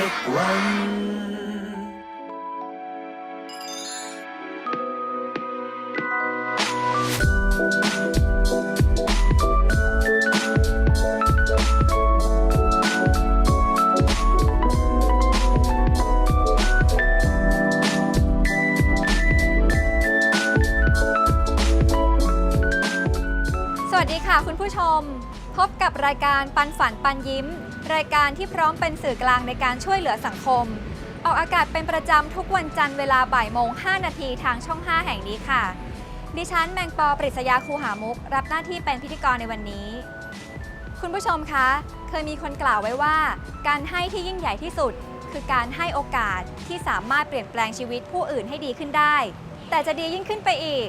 สักวันสวัสดีค่ะคุณผู้ชม พบกับรายการปันฝันปันยิ้ม รายการที่พร้อมเป็นสื่อกลางในการช่วยเหลือสังคม ออกอากาศเป็นประจำทุกวันจันทร์เวลาบ่ายโมง 5 นาทีทางช่อง 5 แห่งนี้ค่ะ ดิฉันแมงปอปริศยาคูหามุก รับหน้าที่เป็นพิธีกรในวันนี้ คุณผู้ชมคะ เคยมีคนกล่าวไว้ว่า การให้ที่ยิ่งใหญ่ที่สุด คือการให้โอกาสที่สามารถเปลี่ยนแปลงชีวิตผู้อื่นให้ดีขึ้นได้ แต่จะดียิ่งขึ้นไปอีก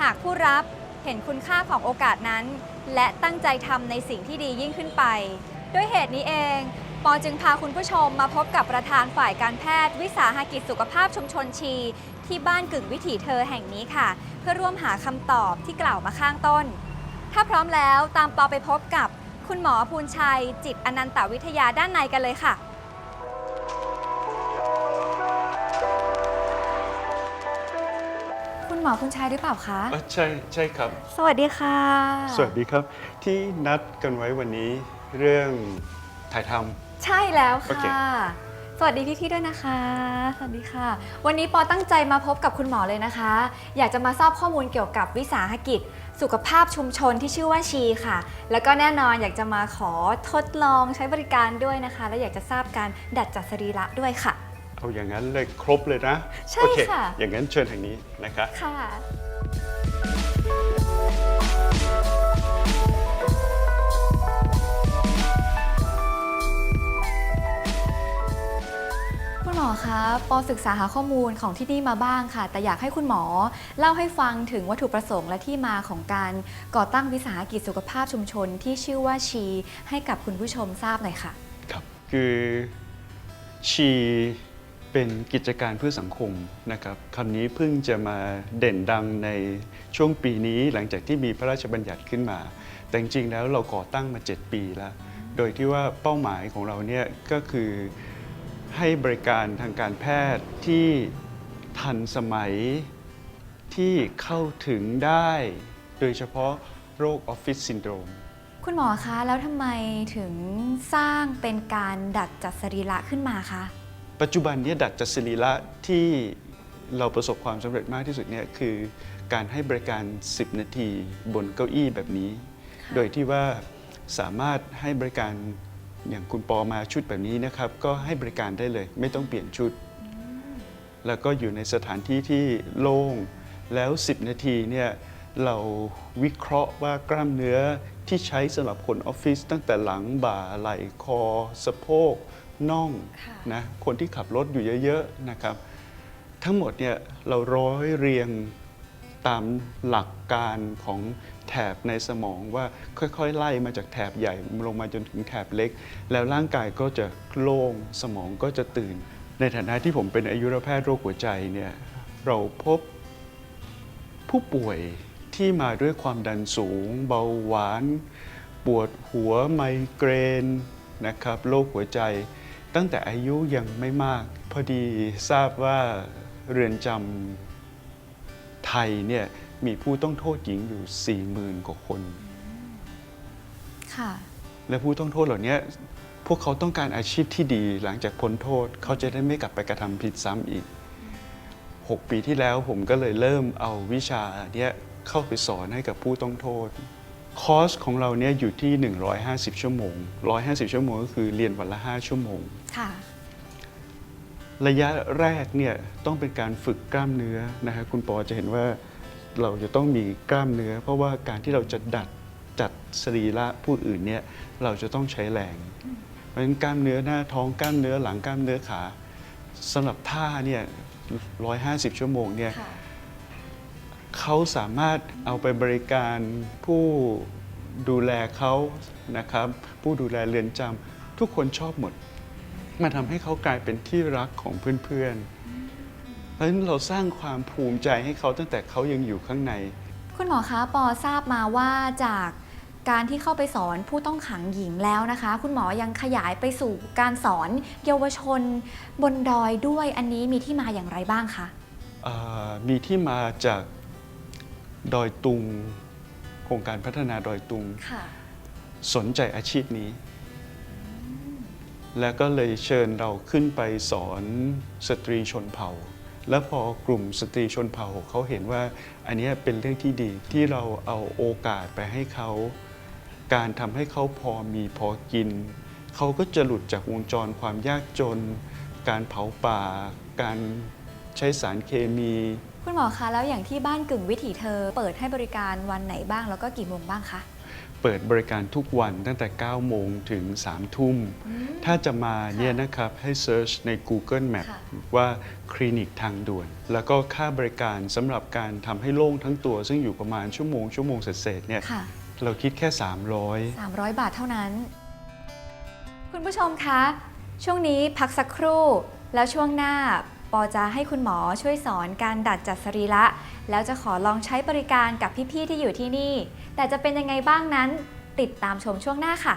หากผู้รับเห็นคุณค่าของโอกาสนั้น และตั้งใจทำในสิ่งที่ดียิ่งขึ้นไป ด้วยเหตุนี้เองปอจึงพาคุณผู้ชมมาพบกับประธานฝ่ายการแพทย์ วิสาหกิจสุขภาพชุมชนชี ที่บ้านกึ่งวิถีเธอแห่งนี้ค่ะ เพื่อร่วมหาคำตอบที่กล่าวมาข้างต้น ถ้าพร้อมแล้วตามปอไปพบกับคุณหมอภูลชัย จิตอนันตวิทยาด้านในกันเลยค่ะ คุณหมอภูลชัยหรือเปล่าคะ อะใช่ใช่ครับ สวัสดีค่ะ สวัสดีครับที่นัดกันไว้วันนี้ เรื่องถ่ายท ใช่แล้วโอเคค่ะ สวัสดีพี่ๆด้วยนะคะ สวัสดีค่ะ วันนี้ปอตั้งใจมาพบกับคุณหมอเลยนะคะ อยากจะมาทราบข้อมูลเกี่ยวกับวิสาหกิจ สุขภาพชุมชนที่ชื่อว่าชีค่ะ แล้วก็แน่นอนอยากจะมาขอทดลองใช้บริการด้วยนะคะ และอยากจะทราบการดัดจัดสรีระด้วยค่ะำเอาอย่างนั้นเลยครบเลยนะใช่โอเคค่ะ อย่างนั้นเชิญทางนี้นะคะ ค่ะ คุณหมอคะ ปอศึกษาหาข้อมูลของที่นี่มาบ้างค่ะ แต่อยากให้คุณหมอเล่าให้ฟังถึงวัตถุประสงค์และที่มาของการก่อตั้งวิสาหกิจสุขภาพชุมชน ที่ชื่อว่าชี ให้กับคุณผู้ชมทราบหน่อยค่ะ ครับ คือชีเป็นกิจการเพื่อสังคมนะครับคำนี้เพิ่งจะมาเด่นดังในช่วงปีนี้หลังจากที่มีพระราชบัญญัติขึ้นมา แต่จริงๆแล้วเราก่อตั้งมา 7 ปีแล้ว โดยที่ว่าเป้าหมายของเราเนี่ยก็คือ ให้บริการทางการแพทย์ที่ทันสมัยที่เข้าถึงได้ โดยเฉพาะโรคออฟฟิศซินโดรม คุณหมอคะ แล้วทำไมถึงสร้างเป็นการดัดจัดสรีระขึ้นมาคะ ปัจจุบันเนี้ดัดจัดสรีระที่เราประสบความสำเร็จมากที่สุดเนี่ยคือการให้บริการ 10 นาทีบนเก้าอี้แบบนี้ โดยที่ว่าสามารถให้บริการ อย่างคุณปอมาชุดแบบนี้นะครับ ก็ให้บริการได้เลย ไม่ต้องเปลี่ยนชุด แล้วก็อยู่ในสถานที่ที่โล่งแล้ว 10 นาทีเนี่ยเราวิเคราะห์ว่ากล้ามเนื้อที่ใช้สำหรับคนออฟฟิศตั้งแต่หลังบ่าไหล่คอ สะโพกน่องค่ะนะคนที่ขับรถอยู่เยอะ ๆ นะครับ ทั้งหมดเนี่ยเราร้อยเรียง ตามหลักการของแถบในสมองว่าค่อยๆ ไล่มาจากแถบใหญ่ลงมาจนถึงแถบเล็ก แล้วร่างกายก็จะโล่งสมองก็จะตื่น ในฐานะที่ผมเป็นอายุรแพทย์โรคหัวใจเนี่ยเราพบผู้ป่วยที่มาด้วยความดันสูง เบาหวาน ปวดหัวไมเกรนนะครับโรคหัวใจ ตั้งแต่อายุยังไม่มาก พอดีทราบว่าเรือนจำ ยเนี่ยมีผู้ต้องโทษหญิงอยู่ 40,000 กว่าคน ค่ะ และผู้ต้องโทษเหล่านี้พวกเขาต้องการอาชีพที่ดีหลังจากพ้นโทษเขาจะได้ไม่กลับไปกระทำผิดซ้ำอีก 6 ปีที่แล้วผมก็เลยเริ่มเอาวิชาเนี้ยเข้าไปสอนให้กับผู้ต้องโทษ คอร์สของเราเนี่ยอยู่ที่ 150 ชั่วโมง 150 ชั่วโมงก็คือเรียนวันละ 5 ชั่วโมง ค่ะ ระยะแรกเนี่ยต้องเป็นการฝึกกล้ามเนื้อนะฮะคุณปอจะเห็นว่าเราจะต้องมีกล้ามเนื้อ เพราะว่าการที่เราจะดัดจัดสรีระผู้อื่นเนี่ยเราจะต้องใช้แรง เพราะฉะนั้นกล้ามเนื้อหน้าท้องกล้ามเนื้อหลังกล้ามเนื้อขาสำหรับท่าเนี่ย150 ชั่วโมงเนี่ยค่ะเขาสามารถเอาไปบริการผู้ดูแลเขานะครับผู้ดูแลเรือนจำทุกคนชอบหมด มันทำให้เขากลายเป็นที่รักของเพื่อนๆเพราะฉะนั้นเราสร้างความภูมิใจให้เขาตั้งแต่เขายังอยู่ข้างใน คุณหมอคะปอทราบมาว่าจากการที่เข้าไปสอนผู้ต้องขังหญิงแล้วนะคะ คุณหมอยังขยายไปสู่การสอนเยาวชน บนดอยด้วยอันนี้มีที่มาอย่างไรบ้างคะเอ่อมีที่มาจากดอยตุง โครงการพัฒนาดอยตุง ค่ะ สนใจอาชีพนี้ แล้วก็เลยเชิญเราขึ้นไปสอนสตรีชนเผ่า แล้วพอกลุ่มสตรีชนเผ่าเขาเห็นว่าอันนี้เป็นเรื่องที่ดีที่เราเอาโอกาสไปให้เขา การทำให้เขาพอมีพอกิน เขาก็จะหลุดจากวงจรความยากจน การเผาป่า การใช้สารเคมี คุณหมอคะแล้วอย่างที่บ้านกึ่งวิถีเธอ เปิดให้บริการวันไหนบ้างแล้วก็กี่โมงบ้างคะ เปิดบริการทุกวันตั้งแต่ 9 โมงถึง 3 ทุ่ม ถ้าจะมาเนี่ยนะครับให้เซิร์ชใน Google Map ค่ะว่าคลินิกทางด่วน แล้วก็ค่าบริการสำหรับการทำให้โล่งทั้งตัว ซึ่งอยู่ประมาณชั่วโมงชั่วโมงเศษๆเนี่ยค่ะเราคิดแค่ 300 300 บาทเท่านั้น คุณผู้ชมคะ ช่วงนี้พักสักครู่แล้วช่วงหน้า ปอจะให้คุณหมอช่วยสอนการดัดจัดสรีระ แล้วจะขอลองใช้บริการกับพี่ ๆ ที่อยู่ที่นี่ แต่จะเป็นยังไงบ้างนั้น ติดตามชมช่วงหน้าค่ะ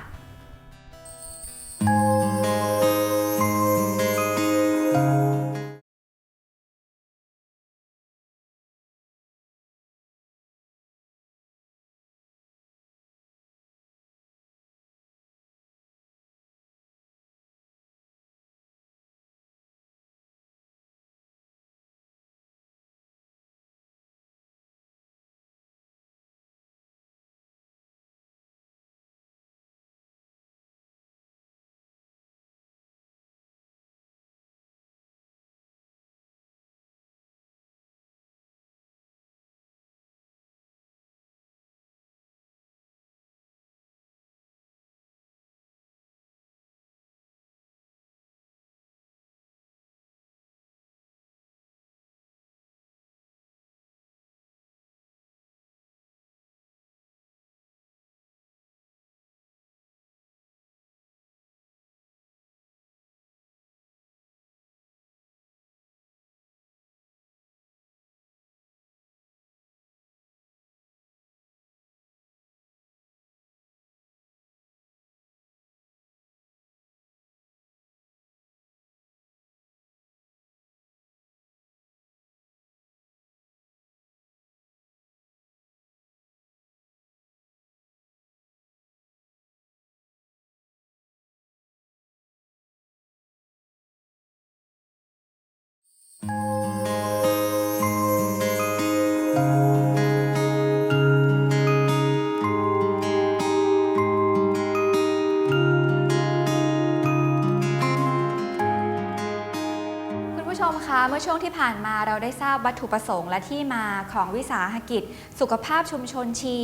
วงที่ผ่านมาเราได้ทราบวัตถุประสงค์และที่มาของวิสาหกิจ สุขภาพชุมชนชี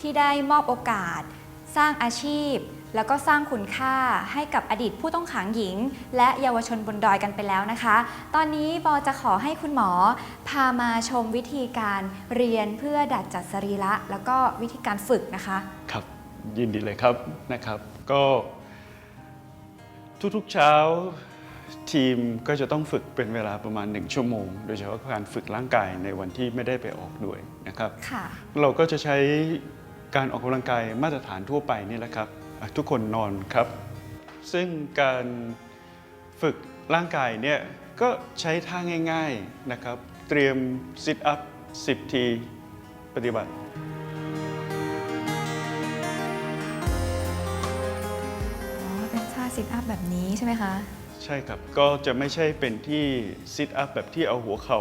ที่ได้มอบโอกาส สร้างอาชีพ แล้วก็สร้างคุณค่าให้กับอดีตผู้ต้องขังหญิง และเยาวชนบนดอยกันไปแล้วนะคะ ตอนนี้ปอจะขอให้คุณหมอ พามาชมวิธีการเรียนเพื่อดัดจัดสรีระแล้วก็วิธีการฝึกนะคะ ครับ ยินดีเลยครับนะครับ ก็ทุกๆเช้า ทีมก็จะต้องฝึกเป็นเวลาประมาณ 1 ชั่วโมง โดยเฉพาะการฝึกร่างกายในวันที่ไม่ได้ไปออกด้วยนะครับ ค่ะ เราก็จะใช้การออกกำลังกายมาตรฐานทั่วไปนี่แหละครับอะทุกคนนอนครับ ซึ่งการฝึกร่างกายเนี่ยก็ใช้ท่าง่ายๆนะครับ เตรียมซิทอัพ10 ทีปฏิบัติ อ๋อ เป็นท่าซิทอัพแบบนี้ใช่ไหมคะ ใช่ครับ ก็จะไม่ใช่เป็นที่ซิทอัพแบบที่เอาหัวเข่า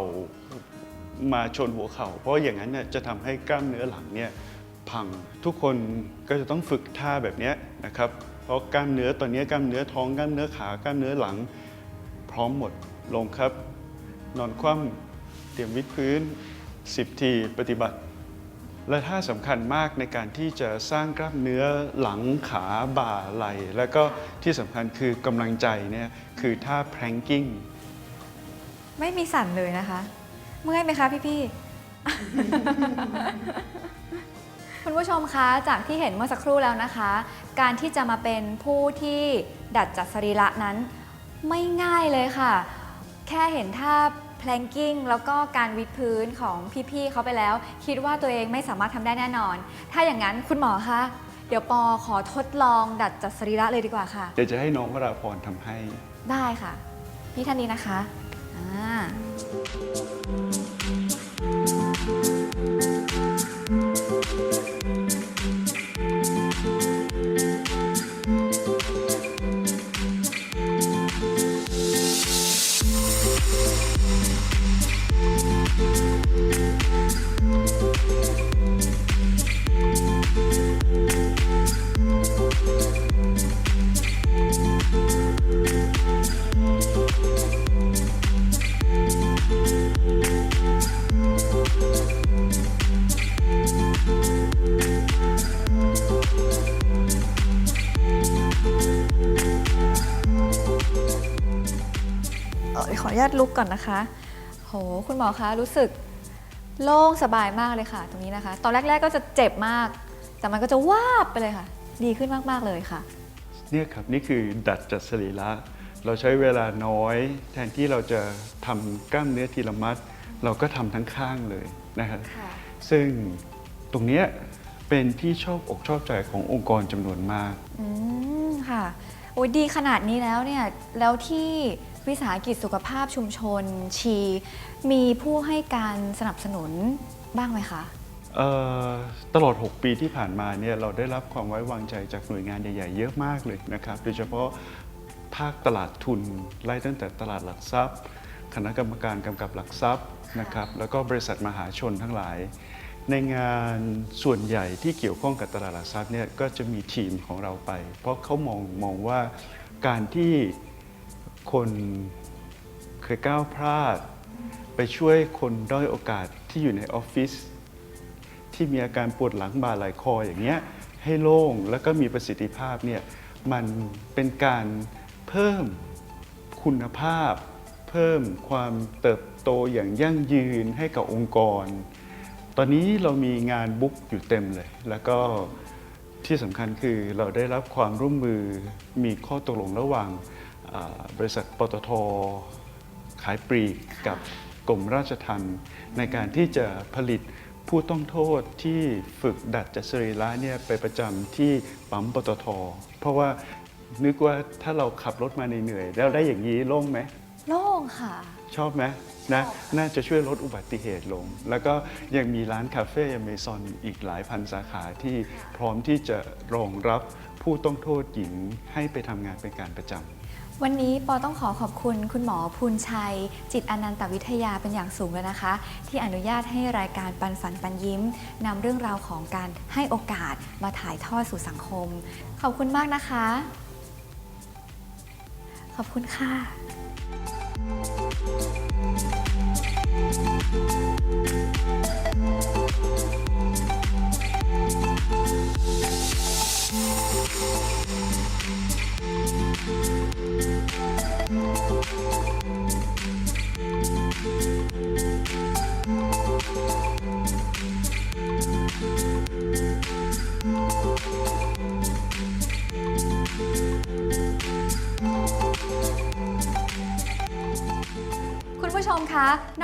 มาชนหัวเข่า เพราะอย่างนั้นเนี่ยจะทำให้กล้ามเนื้อหลังเนี่ยพังทุกคนก็จะต้องฝึกท่าแบบนี้นะครับ เพราะกล้ามเนื้อตอนนี้กล้ามเนื้อท้องกล้ามเนื้อขากล้ามเนื้อหลัง พร้อมหมดลงครับ นอนคว่ำเตรียมวิดพื้น 10 ทีปฏิบัติ และท่าสำคัญมากในการที่จะสร้างกล้ามเนื้อหลังขาบ่าไหล่แล้วก็ที่สำคัญคือกำลังใจเนี่ยคือท่า planking ไม่มีสั่นเลยนะคะ เมื่อยไหมคะพี่ๆคุณผู้ชมคะ จากที่เห็นเมื่อสักครู่แล้วนะคะ การที่จะมาเป็นผู้ที่ดัดจัดสรีระนั้น ไม่ง่ายเลยค่ะ แค่เห็นท่า planking แล้วก็การวิดพื้นของพี่ๆเขาไปแล้ว คิดว่าตัวเองไม่สามารถทำได้แน่นอน ถ้าอย่างนั้นคุณหมอคะเดี๋ยวปอขอทดลองดัดจัดสรีระเลยดีกว่าค่ะ เดี๋ยวจะให้น้องวราพรทำให้ ได้ค่ะ พี่ท่านนี้นะคะอ่า กก่อนนะคะ โห คุณหมอคะรู้สึกโล่งสบายมากเลยค่ะ ตรงนี้นะคะ ตอนแรก ๆก็จะเจ็บมาก แต่มันก็จะวาบไปเลยค่ะ ดีขึ้นมากๆเลยค่ะ เนี่ยครับนี่คือดัดจัดสรีระเราใช้เวลาน้อย แทนที่เราจะทำกล้ามเนื้อทีละมัด เราก็ทำทั้งข้างเลยนะครับค่ะซึ่งตรงเนี้ยเป็นที่ชอบอกชอบใจขององค์กรจำนวนมาก อืมค่ะ โอ้ยดีขนาดนี้แล้วเนี่ย แล้วที่ วิสาหกิจสุขภาพชุมชนชี มีผู้ให้การสนับสนุนบ้างไหมคะ เอ่อตลอด 6 ปีที่ผ่านมาเนี่ยเราได้รับความไว้วางใจจากหน่วยงานใหญ่ๆ เยอะมากเลยนะครับโดยเฉพาะภาคตลาดทุนไล่ตั้งแต่ตลาดหลักทรัพย์ คณะกรรมการกำกับหลักทรัพย์นะครับแล้วก็บริษัทมหาชนทั้งหลาย ในงานส่วนใหญ่ที่เกี่ยวข้องกับตลาดหลักทรัพย์เนี่ยก็จะมีทีมของเราไป เพราะเขามองมองว่าการที่ คนเคยก้าวพลาด ไปช่วยคนด้อยโอกาสที่อยู่ในออฟฟิศที่มีอาการปวดหลังบ่าไหล่คออย่างเงี้ยให้โล่งแล้วก็มีประสิทธิภาพเนี่ยมันเป็นการเพิ่มคุณภาพ เพิ่มความเติบโตอย่างยั่งยืนให้กับองค์กร ตอนนี้เรามีงานบุ๊กอยู่เต็มเลย แล้วก็ที่สำคัญคือเราได้รับความร่วมมือมีข้อตกลงระหว่าง บริษัทปตทขายปลีกกับกรมราชทัณฑ์ในการที่จะผลิตผู้ต้องโทษที่ฝึกดัดจัดสรีระเนี่ยไปประจำที่ปั๊มปตท เพราะว่านึกว่าถ้าเราขับรถมาเหนื่อยๆแล้วได้อย่างนี้โล่งไหมโล่งค่ะ ชอบไหมนะน่าจะช่วยลดอุบัติเหตุลง แล้วก็ยังมีร้านคาเฟ่อเมซอนอีกหลายพันสาขาที่พร้อมที่จะรองรับผู้ต้องโทษหญิงให้ไปทำงานเป็นการประจำ วันนี้ปอต้องขอขอบคุณคุณหมอภูลชัย จิตอนันตวิทยาเป็นอย่างสูงเลยนะคะ ที่อนุญาตให้รายการปันฝันปันยิ้มนำเรื่องราวของการให้โอกาสมาถ่ายทอดสู่สังคม ขอบคุณมากนะคะ ขอบคุณค่ะคุณ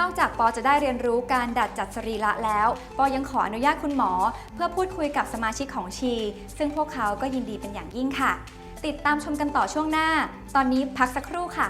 นอกจากปอจะได้เรียนรู้การดัดจัดสรีระแล้ว ปอยังขออนุญาตคุณหมอ เพื่อพูดคุยกับสมาชิกของชี ซึ่งพวกเขาก็ยินดีเป็นอย่างยิ่งค่ะ ติดตามชมกันต่อช่วงหน้า ตอนนี้พักสักครู่ค่ะ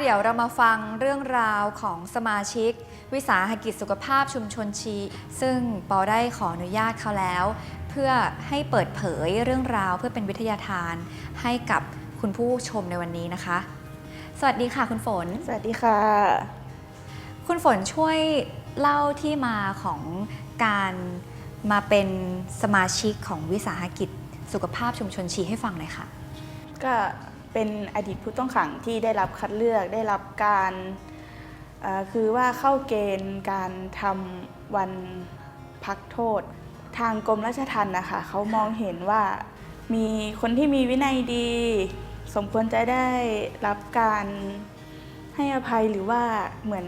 เดี๋ยวเรามาฟังเรื่องราวของสมาชิก วิสาหกิจสุขภาพชุมชนชี ซึ่งปอได้ขออนุญาตเขาแล้ว เพื่อให้เปิดเผยเรื่องราวเพื่อเป็นวิทยาทาน ให้กับคุณผู้ชมในวันนี้นะคะ สวัสดีค่ะคุณฝน สวัสดีค่ะ คุณฝนช่วยเล่าที่มาของการมาเป็นสมาชิกของวิสาหกิจสุขภาพชุมชนชีให้ฟังหน่อยค่ะ ก็ เป็นอดีตผู้ต้องขังที่ได้รับคัดเลือกได้รับการคือว่าเข้าเกณฑ์การทำวันพักโทษ ทางกรมราชทัณฑ์นะคะเขามองเห็นว่ามีคนที่มีวินัยดี สมควรจะได้รับการให้อภัยหรือว่าเหมือน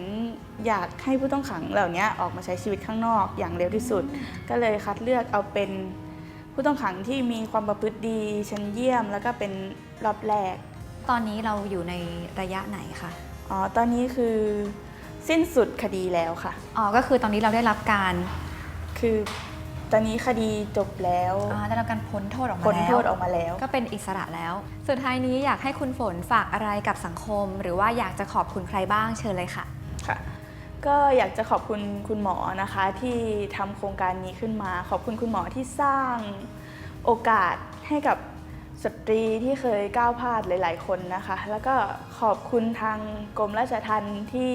อยากให้ผู้ต้องขังเหล่านี้ออกมาใช้ชีวิตข้างนอกอย่างเร็วที่สุด ก็เลยคัดเลือกเอาเป็น ผู้ต้องขังที่มีความประพฤติดีชั้นเยี่ยม แล้วก็เป็นรอบแรก ตอนนี้เราอยู่ในระยะไหนคะ อ๋อ ตอนนี้คือสิ้นสุดคดีแล้วค่ะ อ๋อ ก็คือตอนนี้เราได้รับการ คือตอนนี้คดีจบแล้วอ่าได้รับการพ้นโทษออกมาพ้นแล้วโทษออกมาแล้ว ก็เป็นอิสระแล้ว สุดท้ายนี้อยากให้คุณฝนฝากอะไรกับสังคม หรือว่าอยากจะขอบคุณใครบ้างเชิญเลยค่ะ ค่ะ ก็อยากจะขอบคุณคุณหมอนะคะที่ทำโครงการนี้ขึ้นมา ขอบคุณคุณหมอที่สร้างโอกาสให้กับสตรีที่เคยก้าวพลาดหลาย ๆ คนนะคะ แล้วก็ขอบคุณทางกรมราชทัณฑ์ที่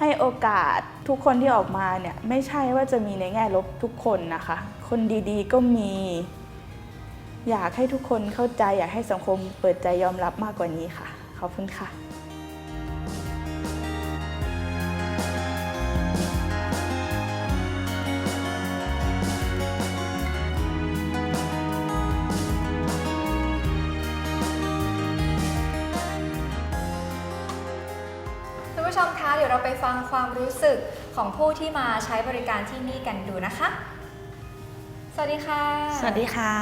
ให้โอกาสทุกคนที่ออกมาเนี่ยไม่ใช่ว่าจะมีในแง่ลบทุกคนนะคะ คนดีๆก็มี อยากให้ทุกคนเข้าใจอยากให้สังคมเปิดใจยอมรับมากกว่านี้ค่ะ ขอบคุณค่ะ ความรู้สึกของผู้ที่มาใช้บริการที่นี่กันดูนะคะ สวัสดีค่ะ สวัสดีค่ะ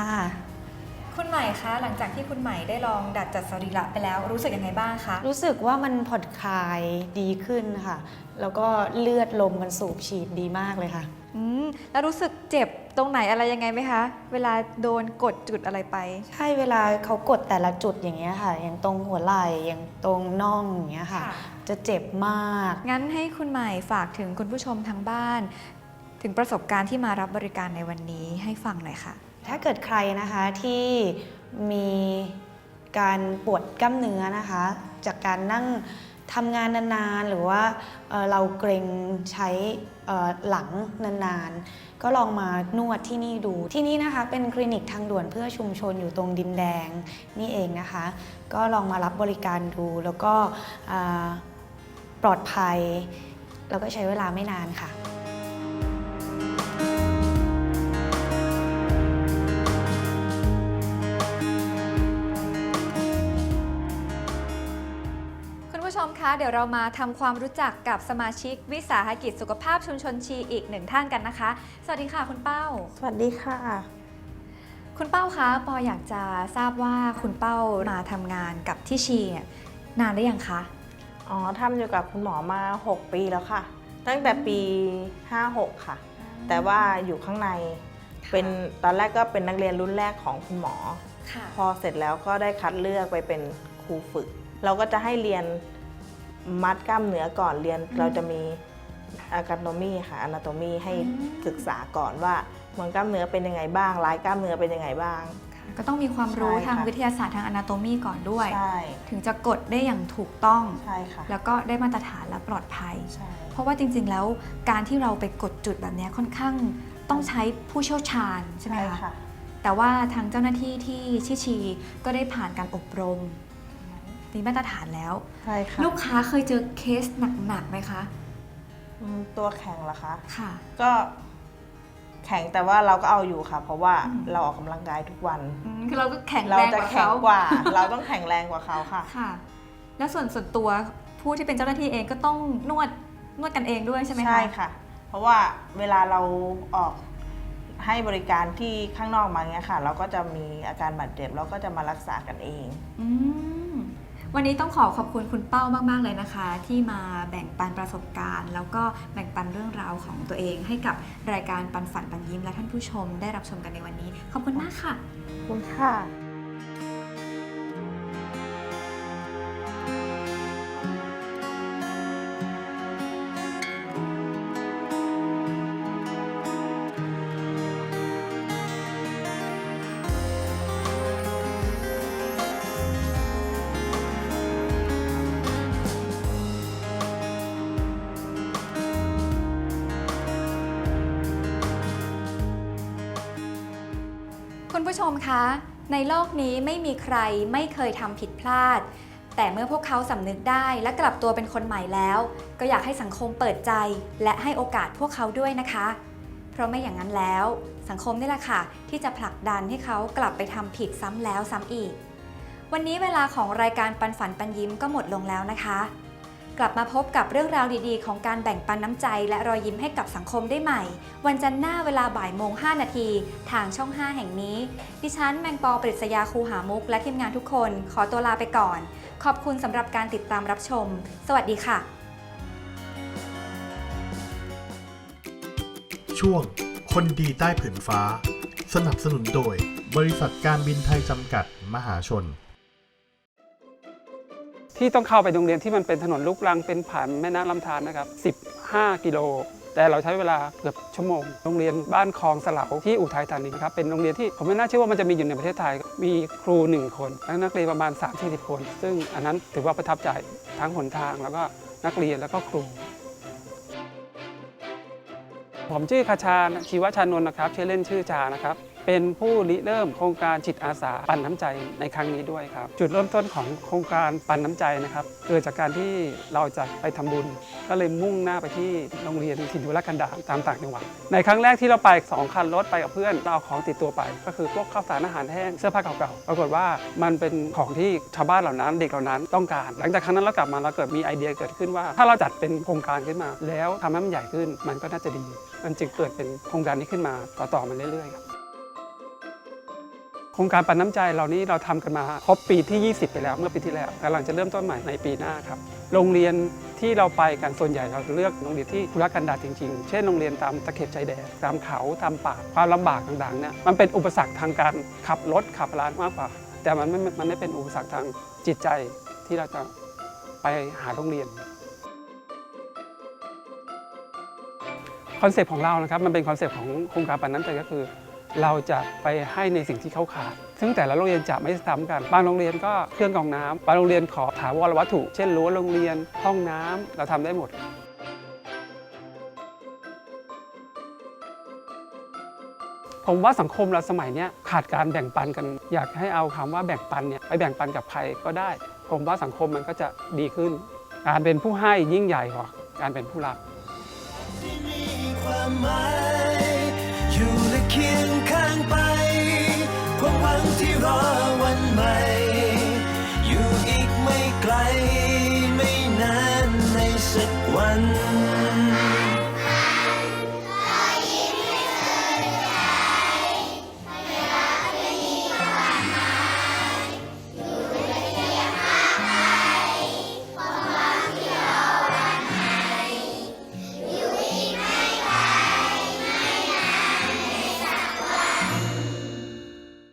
คุณใหม่คะ หลังจากที่คุณใหม่ได้ลองดัดจัดสรีระไปแล้วรู้สึกยังไงบ้างคะ รู้สึกว่ามันผ่อนคลายดีขึ้นค่ะ แล้วก็เลือดลมมันสูบฉีดดีมากเลยค่ะ อืม แล้วรู้สึกเจ็บตรงไหนอะไรยังไงไหมคะ เวลาโดนกดจุดอะไรไป ใช่เวลาเขากดแต่ละจุดอย่างเงี้ยค่ะ อย่างตรงหัวไหล่อย่างตรงน่องอย่างเงี้ยค่ะ ค่ะ จะเจ็บมาก งั้นให้คุณใหม่ฝากถึงคุณผู้ชมทางบ้าน ถึงประสบการณ์ที่มารับบริการในวันนี้ให้ฟังหน่อยค่ะ ถ้าเกิดใครนะคะที่มีการปวดกล้ามเนื้อนะคะ จากการนั่งทำงานนานๆ หรือว่าเอ่อเราเกรงใช้เอ่อหลังนานๆ ก็ลองมานวดที่นี่ดู ที่นี่นะคะเป็นคลินิกทางด่วนเพื่อชุมชนอยู่ตรงดินแดงนี่เองนะคะ ก็ลองมารับบริการดูแล้วก็อ่า ปลอดภัย แล้วก็ใช้เวลาไม่นานค่ะ คุณผู้ชมคะเดี๋ยวเรามาทำความรู้จักกับสมาชิกวิสาหกิจสุขภาพชุมชนชีอีกหนึ่งท่านกันนะคะ สวัสดีค่ะคุณเป้า สวัสดีค่ะ คุณเป้าคะปออยากจะทราบว่าคุณเป้ามาทำงานกับที่ชีเนี่ยนานหรือยังคะ อ๋อทำอยู่กับคุณหมอมา 6 ปีแล้วค่ะ ตั้งแต่ปี 56 ค่ะ แต่ว่าอยู่ข้างในเป็นตอนแรกก็เป็นนักเรียนรุ่นแรกของคุณหมอค่ะพอเสร็จแล้วก็ได้คัดเลือกไปเป็นครูฝึก เราก็จะให้เรียนมัดกล้ามเนื้อก่อนเรียนเราจะมีอาการโนมีค่ะอนาโตมีให้ศึกษาก่อนว่าเหมือนกล้ามเนื้อเป็นยังไงบ้างลายกล้ามเนื้อเป็นยังไงบ้าง ก็ต้องมีความรู้ใช่ค่ะ ทางวิทยาศาสตร์ทางอนาโตมีก่อนด้วย ใช่ถึงจะกดได้อย่างถูกต้อง ใช่ค่ะแล้วก็ได้มาตรฐานและปลอดภัย ใช่ เพราะว่าจริงๆ แล้วการที่เราไปกดจุดแบบเนี้ยค่อนข้างต้องใช้ผู้เชี่ยวชาญใช่ไหมใช่คะค่ะแต่ว่าทางเจ้าหน้าที่ที่ชิชีก็ได้ผ่านการอบรม มีมาตรฐานแล้ว ใช่ค่ะลูกค้าเคยเจอเคสหนักๆไหมคะ อืมตัวแข็งเหรอคะ ค่ะ ก็ แข็งแต่ว่าเราก็เอาอยู่ค่ะ เพราะว่าอืมเราออกกำลังกายทุกวัน อืมคือเราก็แข็งเราแรงจะกว่าแข็งเขากว่า เราต้องแข็งแรงกว่าเขาค่ะ ค่ะ แล้วส่วนส่วนตัวผู้ที่เป็นเจ้าหน้าที่เองก็ต้องนวดนวดกันเองด้วยใช่ไหมคะ ใช่ค่ะ เพราะว่าเวลาเราออกให้บริการที่ข้างนอกมาเงี้ยค่ะ เราก็จะมีอาการบาดเจ็บเราก็จะมารักษากันเอง อืม วันนี้ต้องขอขอบคุณคุณเป้ามาก ๆ เลยนะคะ ที่มาแบ่งปันประสบการณ์ แล้วก็แบ่งปันเรื่องราวของตัวเอง ให้กับรายการปันฝันปันยิ้มและท่านผู้ชมได้รับชมกันในวันนี้ ขอบคุณมากค่ะ ขอบคุณค่ะ คะ ในโลกนี้ไม่มีใครไม่เคยทำผิดพลาด แต่เมื่อพวกเขาสำนึกได้และกลับตัวเป็นคนใหม่แล้ว ก็อยากให้สังคมเปิดใจ และให้โอกาสพวกเขาด้วยนะคะ เพราะไม่อย่างนั้นแล้ว สังคมนี่แหละค่ะ ที่จะผลักดันให้เขากลับไปทำผิดซ้ำแล้วซ้ำอีก วันนี้เวลาของรายการปันฝันปันยิ้มก็หมดลงแล้วนะคะ กลับมาพบกับเรื่องราวดีๆ ของการแบ่งปันน้ำใจ และรอยยิ้มให้กับสังคมได้ใหม่ วันจันทร์หน้าเวลาบ่ายโมง 5 นาที ทางช่อง 5 แห่งนี้ ดิฉันแมงปอปริศยาคูหามุก และทีมงานทุกคน ขอตัวลาไปก่อน ขอบคุณสำหรับการติดตามรับชม สวัสดีค่ะ ช่วง คนดีใต้ผืนฟ้า สนับสนุนโดย บริษัทการบินไทยจำกัด มหาชน ที่ต้องเข้าไปโรงเรียนที่มันเป็นถนนลูกรังเป็นผ่านแม่น้ำลำธารนะครับ 15 กิโล แต่เราใช้เวลาเกือบชั่วโมง โรงเรียนบ้านคลองสลาที่อุทัยธานีนะครับ เป็นโรงเรียนที่ผมไม่น่าเชื่อว่ามันจะมีอยู่ในประเทศไทย มีครู 1 คนและนักเรียนประมาณ 3-40 คน ซึ่งอันนั้นถือว่าประทับใจทั้งหนทางแล้วก็นักเรียนแล้วก็ครูผมชื่อคาชาชีวชานนท์นะครับชื่อเล่นชื่อจานะครับ เป็นผู้ริเริ่มโครงการจิตอาสาปันน้ำใจในครั้งนี้ด้วยครับ จุดเริ่มต้นของโครงการปันน้ำใจนะครับเกิดจากการที่เราจะไปทำบุญ ก็เลยมุ่งหน้าไปที่โรงเรียนถิ่นทุรกันดารตามต่างจังหวัดในครั้งแรกที่เราไปสองคันรถไปกับเพื่อนเราเอาของติดตัวไป ก็คือพวกข้าวสารอาหารแห้งเสื้อผ้าเก่าๆปรากฏว่ามันเป็นของที่ชาวบ้านเหล่านั้น เด็กเหล่านั้นต้องการ หลังจากครั้งนั้นเรากลับมาเราเกิดมีไอเดียเกิดขึ้นว่า ถ้าเราจัดเป็นโครงการขึ้นมา แล้วทำให้มันใหญ่ขึ้นมันก็น่าจะดี มันจึงเกิดเป็นโครงการนี้ขึ้นมาต่อๆมาเรื่อยๆครับ โครงการปันน้ำใจเรานี้เราทำกันมาครบปีที่ 20 ไปแล้วเมื่อปีที่แล้วกำลังจะเริ่มต้นใหม่ในปีหน้าครับโรงเรียนที่เราไปกันส่วนใหญ่เราจะเลือกโรงเรียนที่ธุรกันดารจริงๆ เช่นโรงเรียนตามตะเข็บชายแดนตามเขาตามป่าความลำบากต่างๆเนี่ยมันเป็นอุปสรรคทางการขับรถขับร้านมากกว่า แต่มันไม่มันไม่เป็นอุปสรรคทางจิตใจที่เราจะไปหาโรงเรียนคอนเซปต์ของเรานะครับมันเป็นคอนเซปต์ของโครงการปันน้ำใจก็คือ เราจะไปให้ในสิ่งที่เขาขาด ซึ่งแต่ละโรงเรียนจะไม่ซ้ำกัน บางโรงเรียนก็เครื่องกรองน้ำบางโรงเรียนขอถาวรวัตถุ เช่นรั้วโรงเรียน ห้องน้ำเราทำได้หมดผมว่าสังคมเราสมัยนี้ขาดการแบ่งปันกัน อยากให้เอาคำว่าแบ่งปันเนี่ยไปแบ่งปันกับใครก็ได้ ผมว่าสังคมมันก็จะดีขึ้น การเป็นผู้ให้ยิ่งใหญ่กว่าการเป็นผู้รับ ที่รอวันใหม่ อยู่อีกไม่ไกล ไม่นานในสักวัน